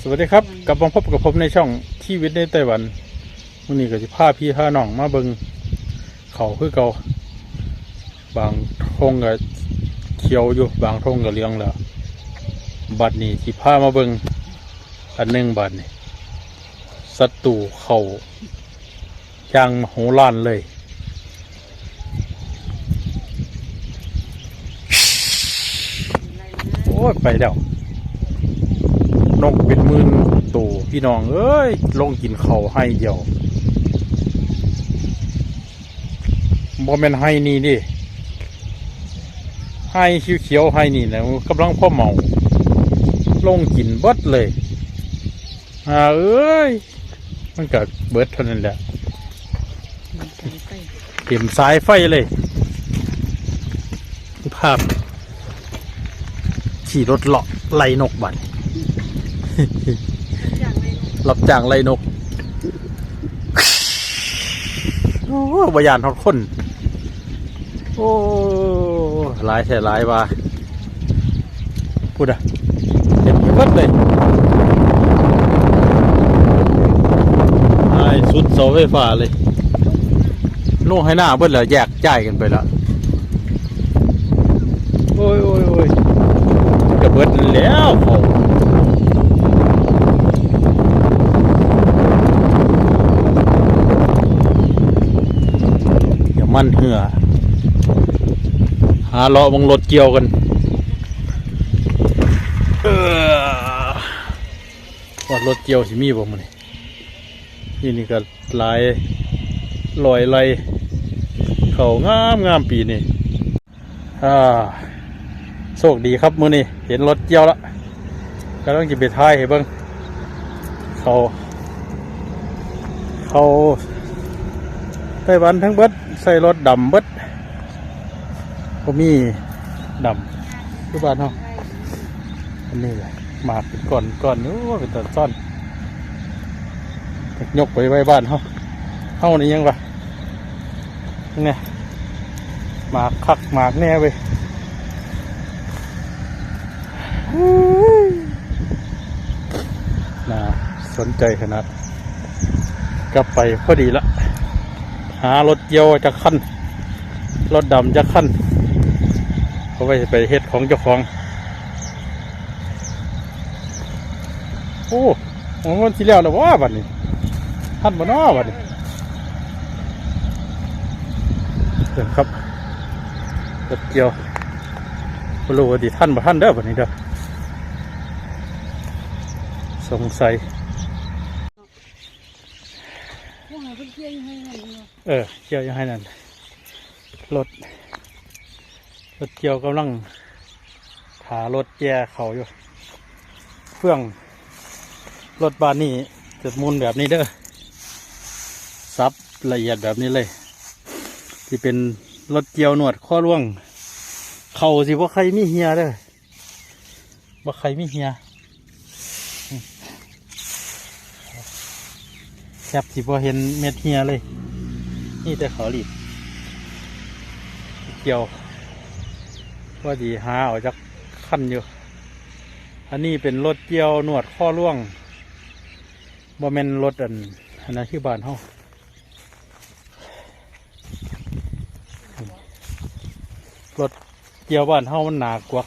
สวัสดีครับกลับมาพบกับผมในช่องชีวิตในไต้หวันวันนี้ก็จะพาพี่พาน้องมาเบิงเขาคือเก่าบางทงก็เขียวอยู่บางทงก็เหลืองแล้วบัดนี้ที่พามาเบิงอันหนึ่งบัดนี้ศัตรูเขาย่างโหล้านเลยโอ้ยไปแล้ว นกเป็นหมื่นตัวพี่น้องเอ้ยลงกินเขาให้เดียวบ่แม่นให้นี่ดิให้เขียวๆให้นี่นะกำลังพ่อเมา ลงกินเบิดเลยอ่าเอ้ยมันก็เบิดเท่านั้นแหละเต็มสายไฟเลย ภาพขี่รถเลาะไล่นกบัดอย่างไร รับจ้างไล่นกโอ้บยานทอดคน โอ้หลายแท่หลายว่าพูดอะเต็มเบิดเลยไอ้สุดเสาไฟฟ้าเลยลงให้หน้าเบิดแล้วแยกจ่ายกันไปล้วโอ้ยโอ้ยโอ้ยจะเบิดแล้วเขา อย่า มั่นเหือ หาเลาะบังรถเกี่ยวกันเออว่ารถเกี่ยวสิมีบ่มันนี่นี่นี่ก็ลายลอยไหลเขางามงามปีนี่อ่าโชคดีครับมือนี่เห็นรถเกี่ยวแล้วก็ต้องจิไปท้ายให้เบิ้งเขาเขาไต้หวันทั้งเบิด ใส่รถดำเบิดก็มีดำทุกบ้านเนาะอันนี้แหละหมากเป็นก้อนก้อนนู้เป็นต้นซ่อนยกไปไว้บ้านเฮาเฮานี่ยังวะนี่ไงหมากคักหมากแน่เว้ยน่าสนใจขนาดกลับไปพอดีละ หารถเกี่ยวจะขั้นรถดำจะขั้นเขาไปไปเฮ็ดของเจ้าของ โอ้ของมันที่แล้วแล้วว่าบัดนี้ท่านบ่น้อบัดนี้เดี๋ยวครับรถเกี่ยวบรู้ว่าดิท่านบ่ท่านเด้อบัดนี้เด้อสงสัย พวก เพิ่งเที่ยงให้กันเนาะเออเกี่ยวยังให้นั่นรถรถเกี่ยวกำลังถารถแย่เขาอยู่ เฟื่องรถบานนี่จะมุนแบบนี้เด้อซับละเอียดแบบนี้เลย ที่เป็นรถเกี่ยวหนวดข้อร่วง เขาสิว่าใครมีเฮียเด้อว่าใครมีเฮียอืม แคบสิว่าเห็นเม็ดเฮียเลย นี่แต่เขาหลีบเกี่ยวว่าดีหาออกจากขั้นอยู่ อันนี้เป็นรถเกี่ยวหนวดข้อร่วงบ่แม่นรถอันอันนั้นคือบ้านเฮารถเกี่ยวบ้านเฮามันหนากวัก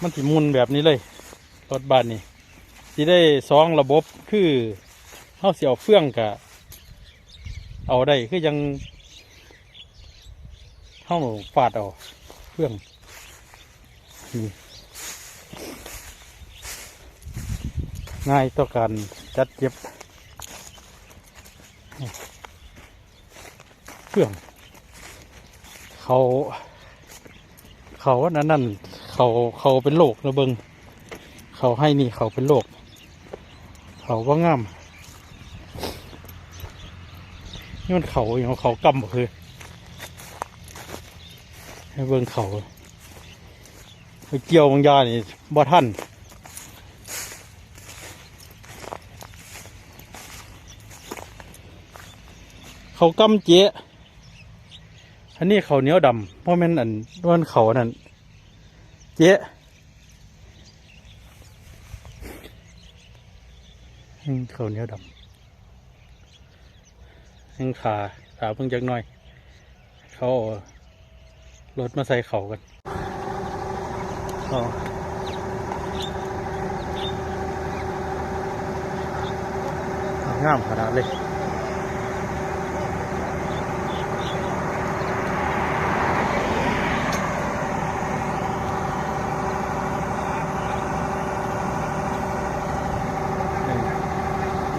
มันสิมุนแบบนี้เลย รถบ้านนี่ สิได้สองระบบคือเฮาเสียวเฟื่องกะเอาได้คือยังเข้าฟาดเอาเพื่องง่ายต่อการจัดเก็บเพื่อง เขาเขาอันนั้นนั่นเขาเขาเป็นโรคนะเบิงเขาให้นี่เขาเป็นโรค เขาก็งามนี่มันเขาอย่างเขากำบ่คือให้เบิ่งเขาไปเกี่ยวบางยานี่บ่ท่านเขากำเจ๊อันนี้เขาเหนียวดำเพราะมันอันด้วนเขาอันนั้นเจ๊ อืมเขาเนี้ยดำยังขาขาเพิ่งจักหน่อย เขาเอารถมาใส่เขากันอ๋องามขนาดเลย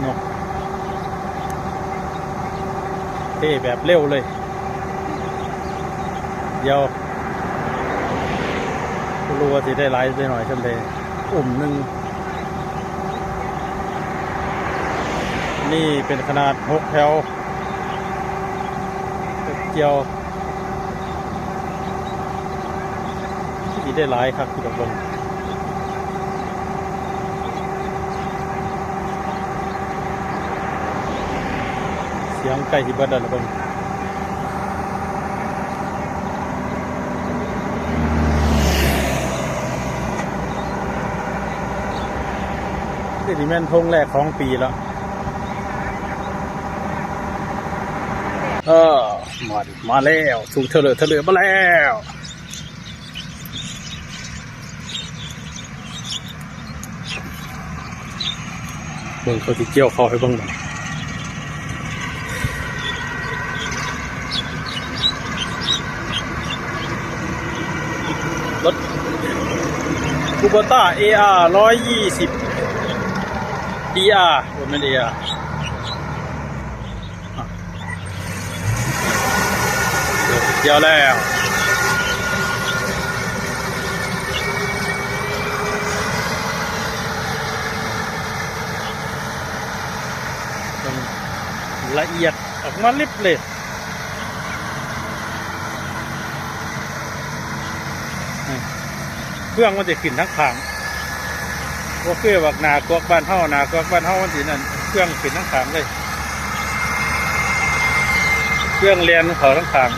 นก เท่แบบเร็วเลย เดี๋ยวรู้ว่าสิได้ไลฟ์ได้หน่อยฉันเลยอุ่มหนึ่ง นี่เป็นขนาดหกแถวเกี่ยวที่ได้ไลฟ์ครับคุณผู้ชม สียงไก่ที่บัดดันละเบิ่งนี่ที่แม่นทงแรกของปีแล้ว เออมาดิมาแล้วสูงเถลอเถลอมาแล้วเบิ่งเขาที่เกี่ยวเขาให้เบิ่งมันรูโบต้า AR ร้อยยี่สิบ DR บนเป็น AR อะเดี๋ยวแล้วละเอียดออกมาลิบเลย เครื่องมันจะขึ้นทั้งขางว่าเครื่องบักนากวกบ้านเฮานากวกบ้านเฮามันสินั่นเครื่องขึ้นทั้งขางเลย เครื่องเรียนเขาทั้งขาง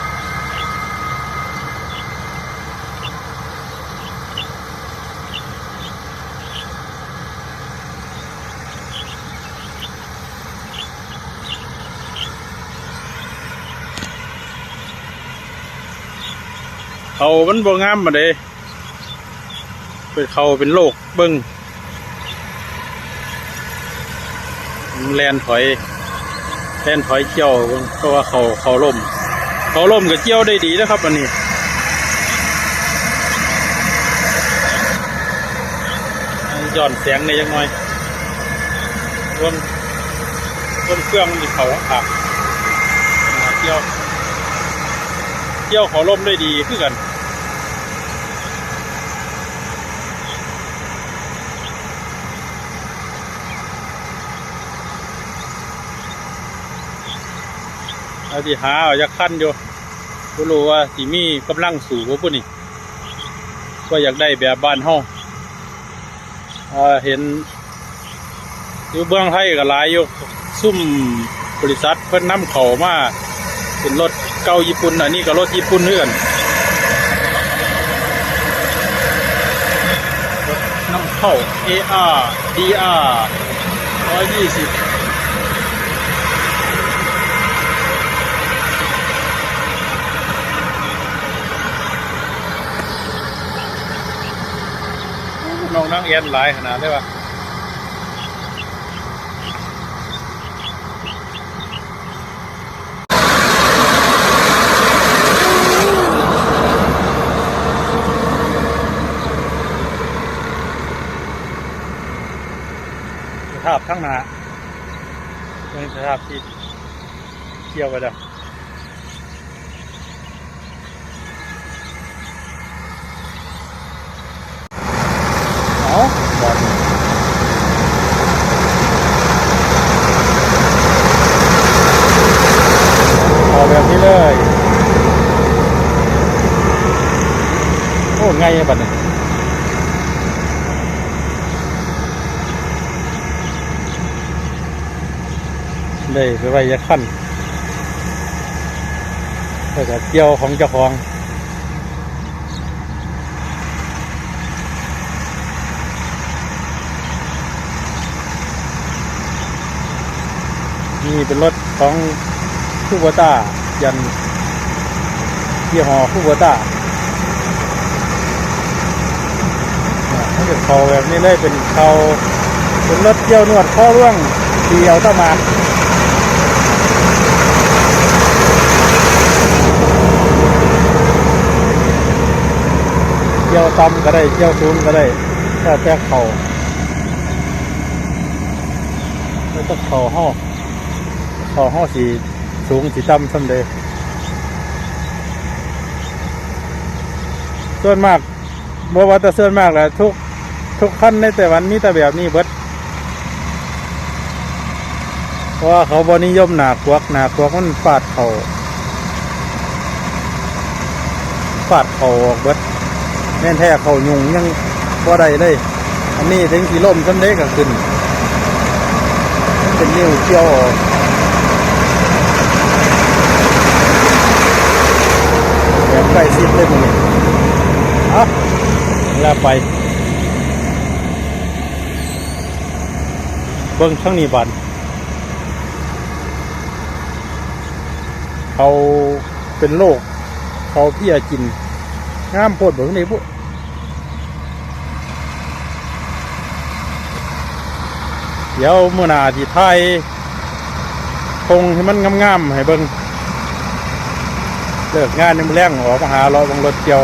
เขามันบ่งามมาเด้ เป็นเขาเป็นโรคเบิ้งแลนถอยแลนถอยเกี่ยวเพราะว่าเขาเขาล่ม เขาล่มกับเกี่ยวได้ดีนะครับอันนี้ย้อนเสียงในยังไงรนรนเครื่องมันเขาขับเกี่ยว เกี่ยวเขาล่มได้ดีคือกัน เอาสิหาอยากขั้นอยู่บ่รู้ว่าสิมีกำลังสูงบ่พุ่นนี่ว่าอยากได้แบบบ้านห้าเออเห็นอยู่เบื้องไทยก็หลายอยู่ซุ่มบริษัทเพิ่นนำเข่ามาเป็นรถเก้าญี่ปุ่นอันนี้ก็รถญี่ปุ่นเพื่อนนำเข้า AR DR 120 น้องนั่งเอียนหลายขนาดได้ปะสภาพข้างหน้าเป็นสภาพที่เกี่ยวกันแล้ว เอาบอดออกแบบนี้เลย โอ้ไงอะ บัดนี้ได้ไปไว้ยาขั้นแล้วก็เกี่ยวของเจ้าของนี่เป็นรถของคูโบต้ายันยี่ห้อคูโบต้าถ้า เกิดเขาแบบนี้เลยเป็นเขาเป็นรถเกี่ยวนวดข้อร่วงดีเอาต้ามาเกี่ยวต่ำก็ได้เกี่ยวสูงก็ได้แค่แต่เขาแล้วก็เขาห้อเขาห้อสีสูงสีต่ำสำเดยส่วนมากบ่ว่าแต่ส่วนมากแหละทุก ทุกขั้นในแต่วันมีแต่แบบนี้เบิดเพราะว่าเขาบนิยมหนากวักหนากวักมันฟาดเขาฟาดเขาออกเบิดแม่นแท้เขายุงยังบ่ได้เลยอันนี้ถึงสีล่มสำเด็จก็ขึ้น เป็นนิ้วเกี่ยวออกแบบใกล้ชิดเลยมึงนี่เอาแล้วไป เบิ้งช่างนี้บันเขาเป็นโรคเขาเพียกินงามโพดเบิ้งนี่พวกเดี๋ยวมื่อนาที่ไทยคงให้มันงามๆให้เบิ้งเลิกงานในมือแรงออกมาหาเราบังรถเกี่ยว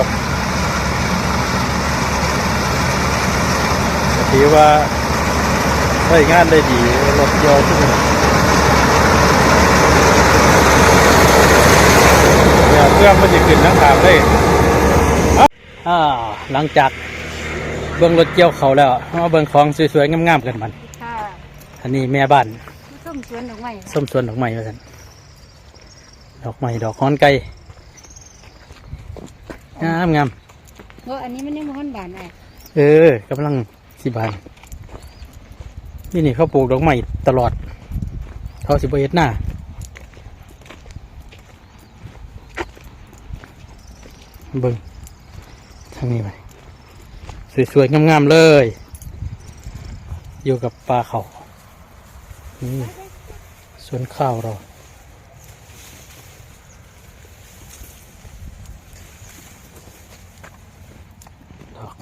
ถือว่า ใช้งานได้ดีรถเกี่ยวทุกคนเนี่ยเครื่องมันจะขึ้นทั้งทางเลยอ่าหลังจากเบิ้งรถเกี่ยวเขาแล้วมาเบิ้งของสวยๆงามๆกันมันค่ะอันนี้แม่บ้านส้มสวนดอกไม้ส้มสวนดอกไม้ว่าสันดอกไม้ดอกฮอนไก่งามงามเพราะอันนี้มันยังมันบานไอ้เออกำลังสิบาน นี่นี่เขาปลูกดอกไม้ตลอด เขาสิบเอ็ดหน้าเบิ่งทางนี้ไปสวยๆ งามๆ เลย อยู่กับปลาเขานี่สวนข้าวเราดอก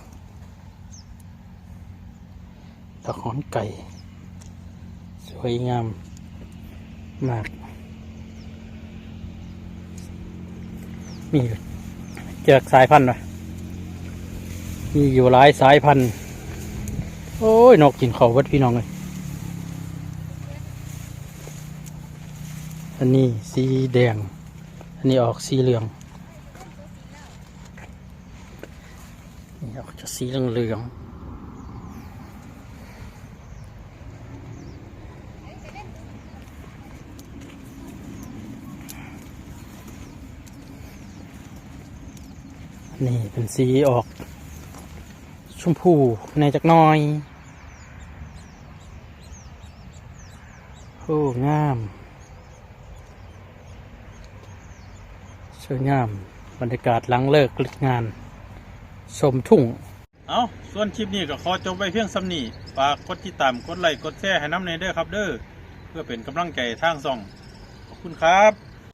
ดอกหอนไก่ วยงามมากนี่เจอกสายพันธุ์หน่อยมีอยู่หลายสายพันธุ์ โอ้ย นกกินเขาวัดพี่น้องเลยอันนี้สีแดง อันนี้ออกสีเหลืองนี่ออกจะสีเหลืองเหลือง นี่เป็นสีออก ชมพูในจักน้อย โอ้งามสวยงาม บรรยากาศหลังเลิกงานชมทุ่ง เอาส่วนคลิปนี้ก็ขอจบไว้เพียงสำนีฝากกดติดตาม กดไลค์ กดแชร์ให้น้ำในเด้อครับเด้อ เพื่อเป็นกำลังใจทางส่อง ขอบคุณครับ